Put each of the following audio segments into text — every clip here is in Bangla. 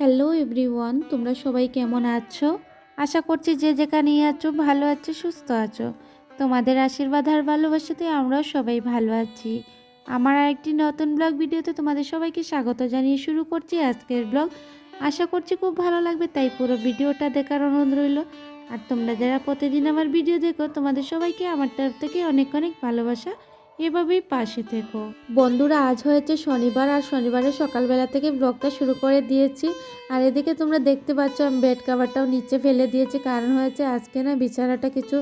হ্যালো এভরিওয়ান, তোমরা সবাই কেমন আছো? আশা করছি যে যেখানেই আছো, ভালো আছো, সুস্থ আছো। তোমাদের আশীর্বাদ আর ভালোবাসাতে আমরাও সবাই ভালো আছি। আমার আরেকটি নতুন ব্লগ ভিডিওতে তোমাদের সবাইকে স্বাগত জানিয়ে শুরু করছি আজকের ব্লগ। আশা করছি খুব ভালো লাগবে, তাই পুরো ভিডিওটা দেখার অনুরোধ রইল। আর তোমরা যারা প্রতিদিন আমার ভিডিও দেখো, তোমাদের সবাইকে আমার তরফ থেকে অনেক অনেক ভালোবাসা। এভাবেই পাশে থেকো। বন্ধুরা, আজ হয়েছে শনিবার আর শনিবারের সকালবেলা থেকে ব্লগটা শুরু করে দিয়েছি। আর এদিকে তোমরা দেখতে পাচ্ছ, আমি বেড কাভারটাও নিচে ফেলে দিয়েছি। কারণ হয়েছে, আজকে না বিছানাটা কিছু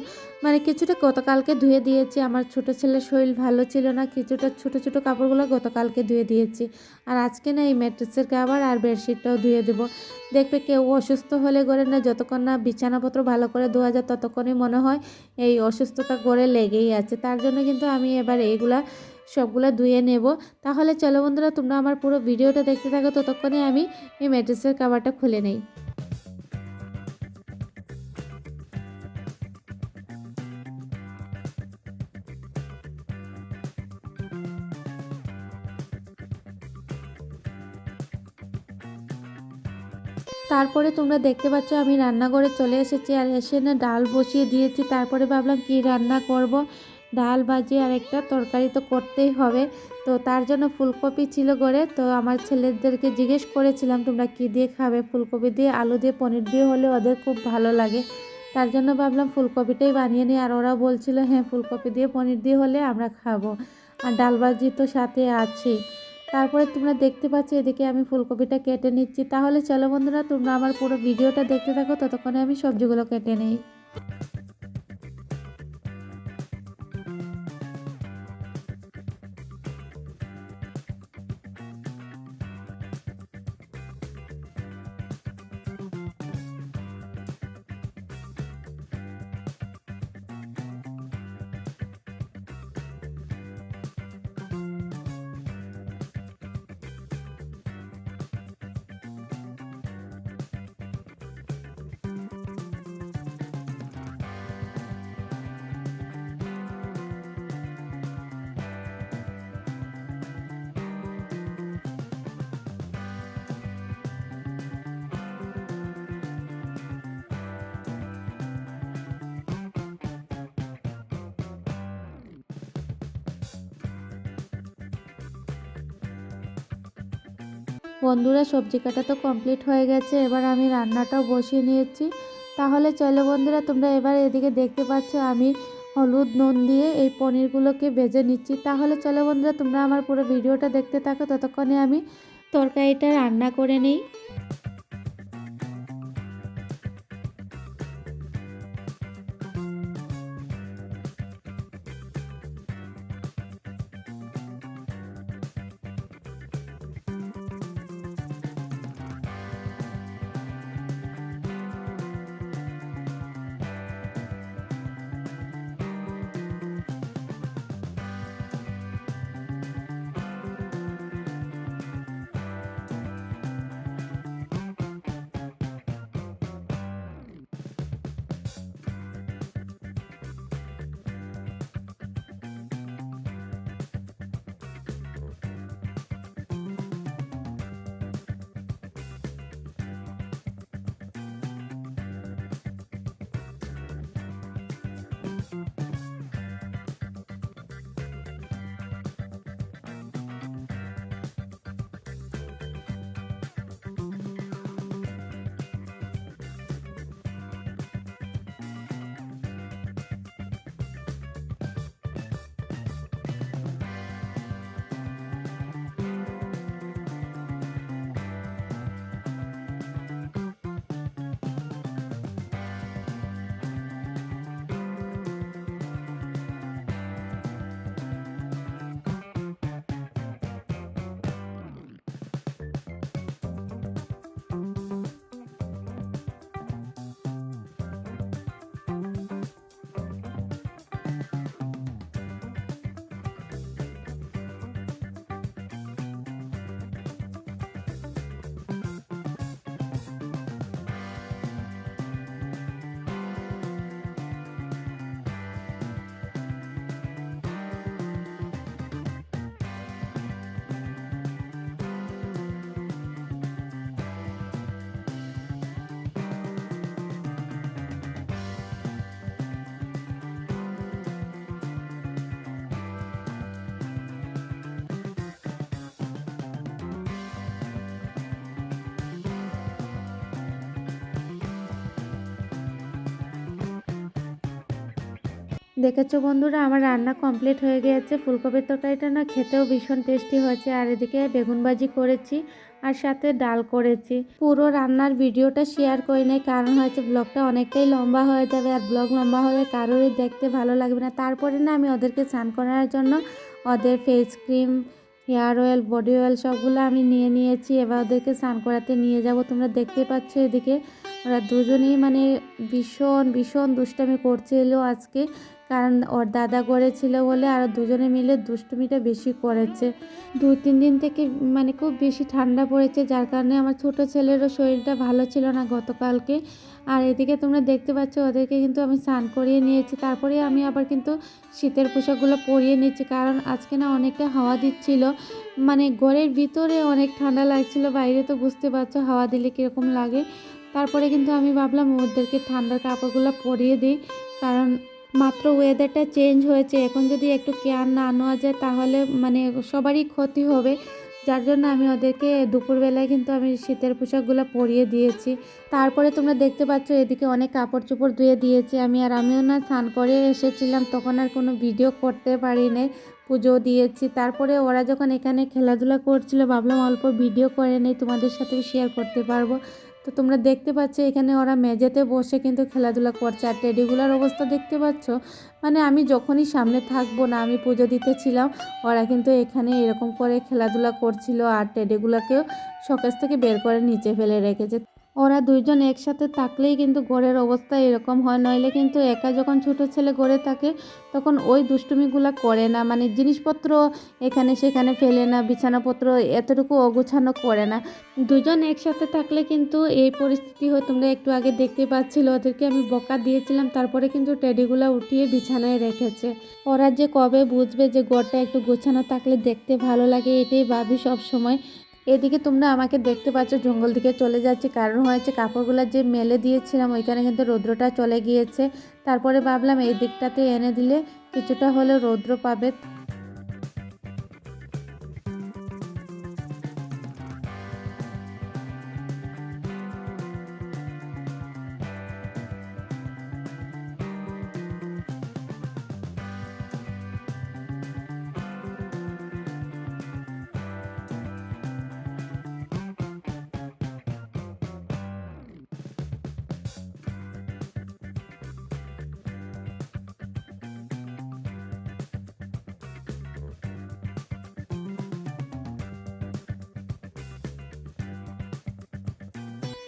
মানে কিছুটা গতকালকে ধুয়ে দিয়েছি। আমার ছোট ছেলের শরীর ভালো ছিল না, কিছুটা ছোট ছোট কাপড়গুলো গতকালকে ধুয়ে দিয়েছি। আর আজকে না এই ম্যাট্রেসের কাভার আর বেডশিটটাও ধুয়ে দেবো। দেখবে কেউ অসুস্থ হলে গড়ে না যতক্ষণ না বিছানাপত্র ভালো করে ধোয়া যায়, ততক্ষণই মনে হয় এই অসুস্থতা করে লেগেই আছে। তার জন্য কিন্তু আমি এবার এগুলা সবগুলো ধুয়ে নেব। তাহলে চলো বন্ধুরা, তোমরা আমার পুরো ভিডিওটা দেখতে থাকো। ততক্ষণে আমি এই ম্যাট্রেসের কাভারটা খুলে নেই। তারপরে তোমরা দেখতে পাচ্ছ, আমি রান্নাঘরে চলে এসেছি আর এসে না ডাল বসিয়ে দিয়েছি। তারপরে ভাবলাম কি রান্না করব? ডাল ভাজি আর একটা তরকারি তো করতেই হবে। তো তার জন্য ফুলকপি ছিল গড়ে। তো আমার ছেলেদেরকে জিজ্ঞেস করেছিলাম, তোমরা কি দিয়ে খাবে? ফুলকপি দিয়ে, আলু দিয়ে, পনির দিয়ে হলে ওদের খুব ভালো লাগে। তার জন্য ভাবলাম ফুলকপিটাই বানিয়ে নিই। আর ওরা বলছিল হ্যাঁ ফুলকপি দিয়ে, পনির দিয়ে হলে আমরা খাব। আর ডাল ভাজি তো সাথে আছেই তারপরে তোমরা দেখতে পাচ্ছ, এদিকে আমি ফুলকপিটা কেটে নিচ্ছি। তাহলে চলো বন্ধুরা, তোমরা আমার পুরো ভিডিওটা দেখতে থাকো। ততক্ষণে আমি সবজিগুলো কেটে নিই। বন্ধুরা, সবজি কাটা তো কমপ্লিট হয়ে গেছে। এবার আমি রান্নাটাও বসিয়ে নিয়েছি। তাহলে চলো বন্ধুরা, তোমরা এবার এদিকে দেখতে পাচ্ছ আমি হলুদ, নুন দিয়ে এই পনিরগুলোকে ভেজে নিচ্ছি। তাহলে চলো বন্ধুরা, তোমরা আমার পুরো ভিডিওটা দেখতে থাকো। ততক্ষণে আমি তরকারিটা রান্না করে নিই। দেখেছ বন্ধুরা, আমার রান্না কমপ্লিট হয়ে গিয়েছে। ফুলকপির তরকারিটা না খেতেও ভীষণ টেস্টি হয়েছে। আর এদিকে বেগুন ভাজি করেছি আর সাথে ডাল করেছি। পুরো রান্নার ভিডিওটা শেয়ার করি নাই, কারণ হয়েছে ব্লগটা অনেকটাই লম্বা হয়ে যাবে। আর ব্লগ লম্বা হলে কারোরই দেখতে ভালো লাগবে না। তারপরে না আমি ওদেরকে স্নান করার জন্য ওদের face cream hair oil body oil সবগুলো আমি নিয়ে নিয়েছি। এবার ওদেরকে স্নান করাতে নিয়ে যাব। তোমরা দেখতে পাচ্ছ এদিকে ওরা দুজনেই মানে ভীষণ ভীষণ দুষ্টামি করছিল আজকে। কারণ ওর দাদা করেছিল বলে আর দুজনে মিলে দুষ্টুমিটা বেশি করেছে। দু, তিন দিন থেকে মানে খুব বেশি ঠান্ডা পড়েছে, যার কারণে আমার ছোট ছেলেরও শরীরটা ভালো ছিল না গতকালকে। আর এদিকে তোমরা দেখতে পাচ্ছ, ওদেরকে কিন্তু আমি স্নান করিয়ে নিয়েছি। তারপরে আমি আবার কিন্তু শীতের পোশাকগুলো পরিয়ে নিয়েছি। কারণ আজকে না অনেকটা হাওয়া দিচ্ছিল। মানে ঘরের ভিতরে অনেক ঠান্ডা লাগছিল, বাইরে তো বুঝতে পারছ হাওয়া দিলে কীরকম লাগে। তারপরে কিন্তু আমি ভাবলাম ওদেরকে ঠান্ডার কাপড়গুলো পরিয়ে দিই। কারণ মাত্র ওয়েদারটা চেঞ্জ হয়েছে। এখন যদি একটু কেয়ার না নেওয়া যায়, তাহলে মানে সবারই ক্ষতি হবে। যার জন্য আমি ওদেরকে দুপুরবেলায় কিন্তু আমি শীতের পোশাকগুলো পরিয়ে দিয়েছি। তারপরে তোমরা দেখতে পাচ্ছ, এদিকে অনেক কাপড় চোপড় ধুয়ে দিয়েছি আমি। আর আমিও না স্নান করে এসেছিলাম, তখন আর কোনো ভিডিও করতে পারি নাই পুজো দিয়েছি। তারপরে ওরা যখন এখানে খেলাধুলা করছিল, ভাবলাম অল্প ভিডিও করে নেই, তোমাদের সাথেও শেয়ার করতে পারব। তো তোমরা দেখতে পাচ্ছ, এখানে ওরা মেঝেতে বসে কিন্তু খেলাধুলা করছে। আর টেডিগুলার অবস্থা দেখতে পাচ্ছ? মানে আমি যখনই সামনে থাকব না, আমি পুজো দিতেছিলাম ওরা কিন্তু এখানে এরকম করে খেলাধুলা করছিল আর টেডিগুলাকেও শোকেস থেকে বের করে নিচে ফেলে রেখেছে। ওরা দুইজন একসাথে থাকলেই কিন্তু ঘরের অবস্থা এরকম হয়। নইলে কিন্তু একা যখন ছোট ছেলে ঘরে থাকে, তখন ওই দুষ্টুমিগুলো করে না। মানে জিনিসপত্র এখানে সেখানে ফেলে না, বিছানাপত্র এতটুকু অগুছানো করে না। দুজন একসাথে থাকলে কিন্তু এই পরিস্থিতি হয়। তোমরা একটু আগে দেখতে পাচ্ছিল, ওদেরকে আমি বকা দিয়েছিলাম, তারপরে কিন্তু টেডিগুলো উঠিয়ে বিছানায় রেখেছে। ওরা যে কবে বুঝবে যে ঘরটা একটু গোছানো থাকলে দেখতে ভালো লাগে, এটাই ভাবি সব সময় এদিকে তোমরা আমাকে দেখতে পাচ্ছ, জঙ্গল দিকে চলে যাচ্ছে। কারণ হয়েছে, কাপড়গুলো যে মেলে দিয়েছিলাম, ওইখানে কিন্তু রৌদ্রটা চলে গিয়েছে। তারপরে ভাবলাম, এই দিকটাতে এনে দিলে কিছুটা হলে রৌদ্র পাবে।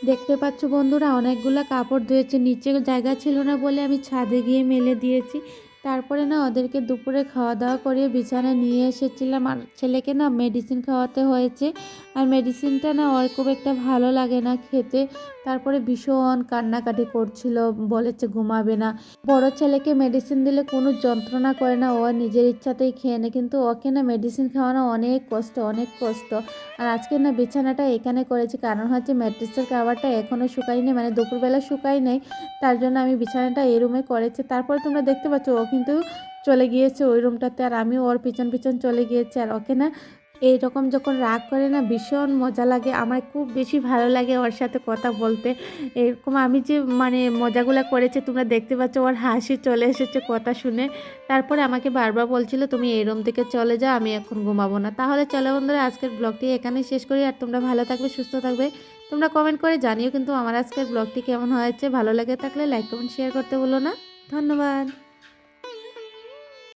দেখতে পাচ্ছ বন্ধুরা, অনেকগুলো কাপড় ধুয়েছে, নিচে জায়গা ছিল না বলে আমি ছাদে গিয়ে মেলে দিয়েছি। তারপরে না ওদেরকে দুপুরে খাওয়া দাওয়া করিয়ে বিছানায় নিয়ে এসেছিলাম। আর ছেলেকে না মেডিসিন খাওয়াতে হয়েছে। আর মেডিসিনটা না ওর খুব একটা ভালো লাগে না খেতে। তারপরে ভীষণ কান্নাকাটি করছিল। বলেছে ঘুমাবে না। বড় ছেলেকে মেডিসিন দিলে কোনো যন্ত্রণা করে না। ও নিজের ইচ্ছাতেই খেয়ে নেয়। কিন্তু ওকে না মেডিসিন খাওয়ানো অনেক কষ্ট অনেক কষ্ট। আর আজকে না বিছানাটা এখানে করেছি। কারণ হচ্ছে ম্যাট্রিক্সের খাবারটা এখনও শুকায়নি। মানে দুপুরবেলা শুকাই নেই। তার জন্য আমি বিছানাটা এই রুমে করেছি। তারপরে তোমরা দেখতে পাচ্ছ, ও কিন্তু চলে গিয়েছে ওই রুমটাতে আর আমিও ওর পিছন পিছন চলে গিয়েছি আর ওকে না এইরকম যখন রাগ করে না ভীষণ মজা লাগে। আমার খুব বেশি ভালো লাগে ওর সাথে কথা বলতে। এরকম আমি যে মানে মজাগুলো করেছি, তোমরা দেখতে পাচ্ছ ওর হাসি চলে এসেছে কথা শুনে। তারপরে আমাকে বারবার বলছিল, তুমি এই রুম থেকে চলে যাও, আমি এখন ঘুমাবো না। তাহলে চলো বন্ধুরা, আজকের ব্লগটি এখানেই শেষ করি আর তোমরা ভালো থাকবে, সুস্থ থাকবে। তোমরা কমেন্ট করে জানিও কিন্তু আমার আজকের ব্লগটি কেমন হয়েছে। ভালো লাগে থাকলে লাইক কমেন্ট শেয়ার করতে বলো না। ধন্যবাদ।